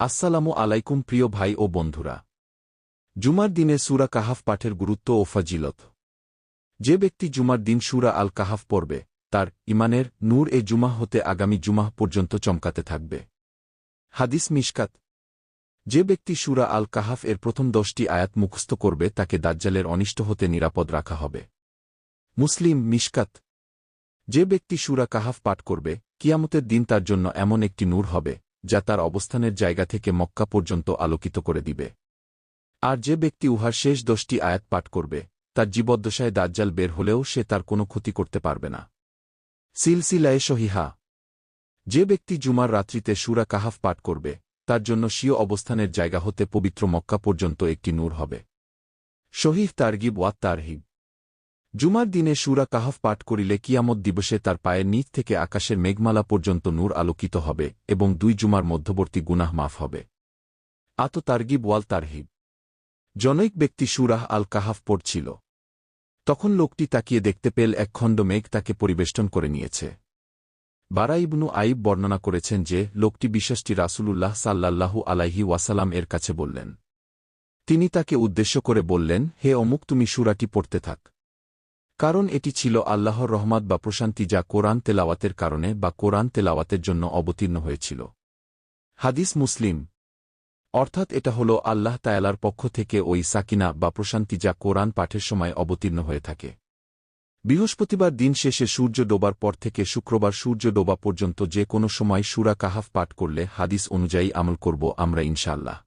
আসসালামু আলাইকুম প্রিয় ভাই ও বন্ধুরা। জুমার দিনে সুরা কাহাফ পাঠের গুরুত্ব ও ফাজিলত। যে ব্যক্তি জুমার দিন সুরা আল কাহাফ পড়বে, তার ইমানের নূর এ জুমাহ হতে আগামী জুমাহ পর্যন্ত চমকাতে থাকবে। হাদিস মিশকাত। যে ব্যক্তি সুরা আল কাহাফ এর প্রথম দশটি আয়াত মুখস্থ করবে, তাকে দাজ্জালের অনিষ্ট হতে নিরাপদ রাখা হবে। মুসলিম মিশকাত। যে ব্যক্তি সুরা কাহাফ পাঠ করবে, কিয়ামতের দিন তার জন্য এমন একটি নূর হবে যা তার অবস্থানের জায়গা থেকে মক্কা পর্যন্ত আলোকিত করে দিবে। আর যে ব্যক্তি উহার শেষ দশটি আয়াত পাঠ করবে, তার জীবদ্দশায় দাজ্জাল বের হলেও সে তার কোনো ক্ষতি করতে পারবে না। সিলসিলায়ে সহিহা। যে ব্যক্তি জুমার রাত্রিতে সুরা কাহাফ পাঠ করবে, তার জন্য স্বীয় অবস্থানের জায়গা হতে পবিত্র মক্কা পর্যন্ত একটি নূর হবে। শহীদ তারগিব ওয়াত তারহিব। জুমার দিনে সুরা কাহাফ পাঠ করিলে কিয়ামত দিবসে তার পায়ের নিচ থেকে আকাশের মেঘমালা পর্যন্ত নূর আলোকিত হবে এবং দুই জুমার মধ্যবর্তী গুনাহ মাফ হবে। আত তারগিব ওয়াল তারহিব। জনৈক ব্যক্তি সুরাহ আল কাহাফ পড়ছিল। তখন লোকটি তাকিয়ে দেখতে পেল এক খণ্ড মেঘ তাকে পরিবেষ্টন করে নিয়েছে। বারা ইবনু আইব বর্ণনা করেছেন যে, লোকটি বিশ্বাসটি রাসূলুল্লাহ সাল্লাল্লাহু আলাইহি ওয়াসালাম এর কাছে বললেন। তিনি তাকে উদ্দেশ্য করে বললেন, হে অমুক, তুমি সুরাটি পড়তে থাক। কারণ এটি ছিল আল্লাহর রহমত বা প্রশান্তি যা কোরআন তেলাওয়াতের কারণে বা কোরআন তেলাওয়াতের জন্য অবতীর্ণ হয়েছিল। হাদিস মুসলিম। অর্থাৎ এটা হল আল্লাহ তায়ালার পক্ষ থেকে ওই সাকিনা বা প্রশান্তি যা কোরআন পাঠের সময় অবতীর্ণ হয়ে থাকে। বৃহস্পতিবার দিন শেষে সূর্য ডোবার পর থেকে শুক্রবার সূর্য ডোবা পর্যন্ত যে কোনো সময় সুরা কাহাফ পাঠ করলে হাদিস অনুযায়ী আমল করব আমরা ইনশাল্লাহ